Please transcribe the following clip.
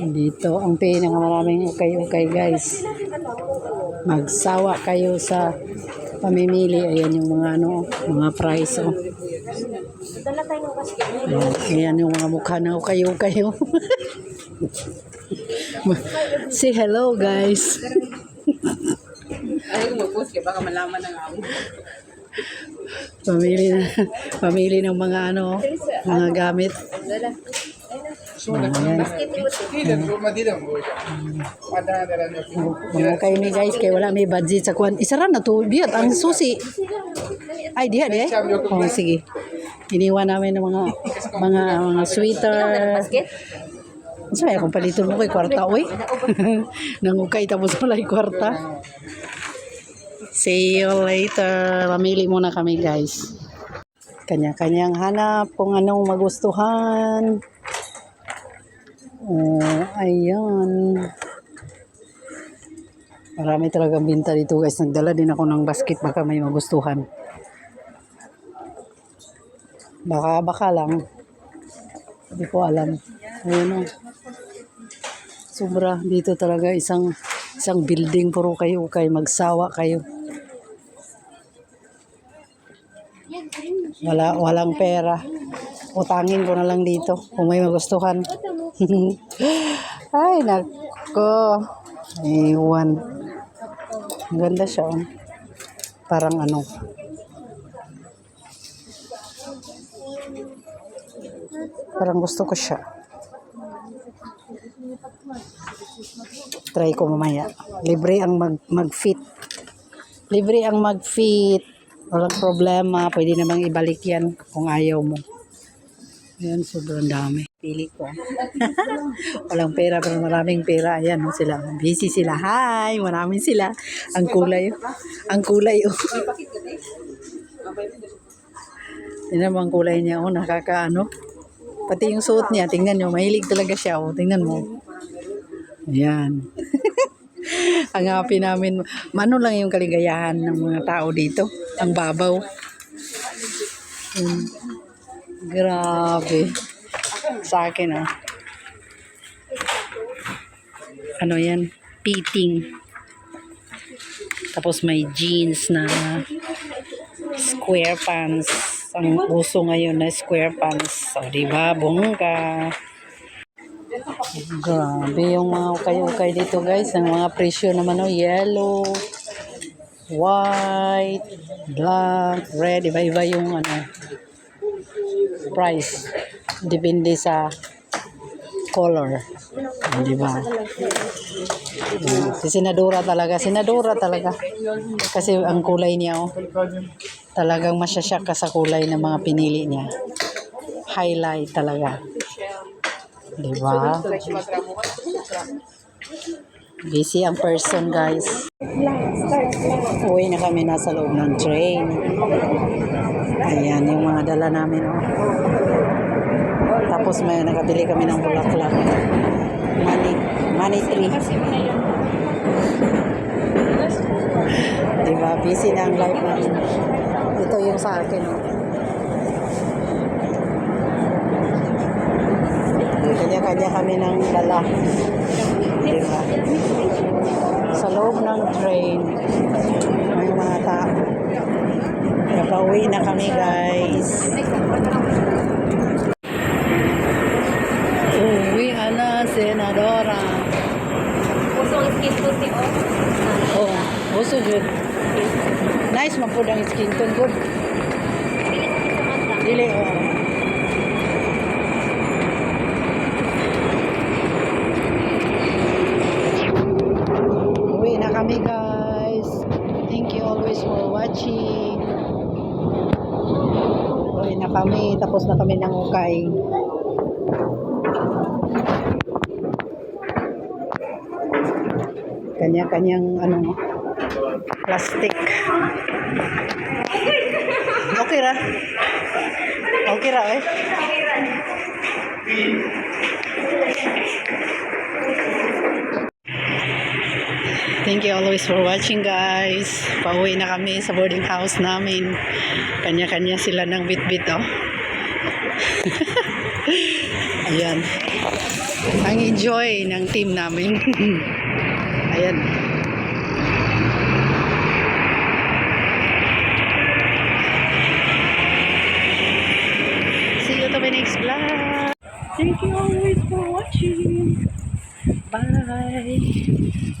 Dito ang pinakamaraming ukay-ukay guys. Magsawa kayo sa pamimili. Ayan yung mga ano, mga price oh. Dala. Ayan, ayan yung mga mukha ng ukay-ukay oh. Say hello guys. Ay, mag-post ka, baka malaman ng amo. Pamili na, pamili ng mga ano, mga gamit. Kayo ni guys, kaya wala may budget sa kuwan. Isara na to, biyat, ang susi. Ay, diha, diha. Oh, sige. Iniwan namin ng mga mga mga sweater. Basket? Saan kung palito mo kay kwarta, oy. Nangukay tapos wala yung kwarta. See you later. Mamili muna kami, guys. Kanya-kanyang hanap kung anong magustuhan. Oh, ayan. Marami talagang binta dito, guys. Nagdala din ako ng basket baka may magustuhan. Baka, baka lang. Hindi ko alam. Ayun o. Sobra. Dito talaga isang isang building puro kayo kay magsawa kayo. Wala walang pera. Utangin ko na lang dito kung may magustuhan. Ay, nako. Ewan. Ang ganda siya. Oh. Parang ano. Parang gusto ko siya. Try ko mamaya. Libre ang mag mag-fit. Libre ang mag-fit. Walang problema. Pwede namang ibalik yan kung ayaw mo. Ayan, sobrang dami. Pili ko. Walang pera pero maraming pera. Ayan, oh, sila. Busy sila. Hi! Maraming sila. Ang kulay. Ang kulay. Oh. Tingnan mo ang kulay niya. Oh, nakakaano. Pati yung suot niya. Tingnan nyo. Mahilig talaga siya. Oh. Tingnan mo. Ayan. ang happy namin. Mano lang yung kaligayahan ng mga tao dito. Ang babaw. Mm. Grabe. Sa akin ah. Ano yan? Fitting. Tapos may jeans na square pants. Ang uso ngayon na square pants. O, diba? Bongga. Grabe yung mga ukay-ukay dito guys. Ang mga presyo naman o, yellow, white, black, red. Iba-iba yung ano, price. Depende sa color. Di ba? Si Senadora talaga. Senadora talaga. Kasi ang kulay niya, oh, talagang masyasyak ka sa kulay ng mga pinili niya. Highlight talaga. Di ba? Busy ang person, guys. Uwi na kami nasa loob ng train. Ayan, yung mga dala namin, oh. Tapos may nakabili kami ng bulaklak. Money, money tree. diba? Busy na ang life namin. Ito yung sa akin, oh. Kanya-kanya kami ng dala. Diba? Sa loob ng train, may mga tao. Napauwi na kami, guys. Uwi na, Senadora. Pusong skin food ni O. Oh, good. Nice man po ang skin tone good. Dili, oh. Uwi na kami guys. Thank you always for watching. Uwi na kami. Tapos na kami ng ukay. Kanya-kanyang ano, plastic. Okay ra. Okay ra eh. Thank you always for watching guys. Pauwi na kami sa boarding house namin. Kanya-kanya sila ng bit-bit oh. Ayan. ang enjoy ng team namin. Ayan. Next vlog. Thank you always for watching. Bye.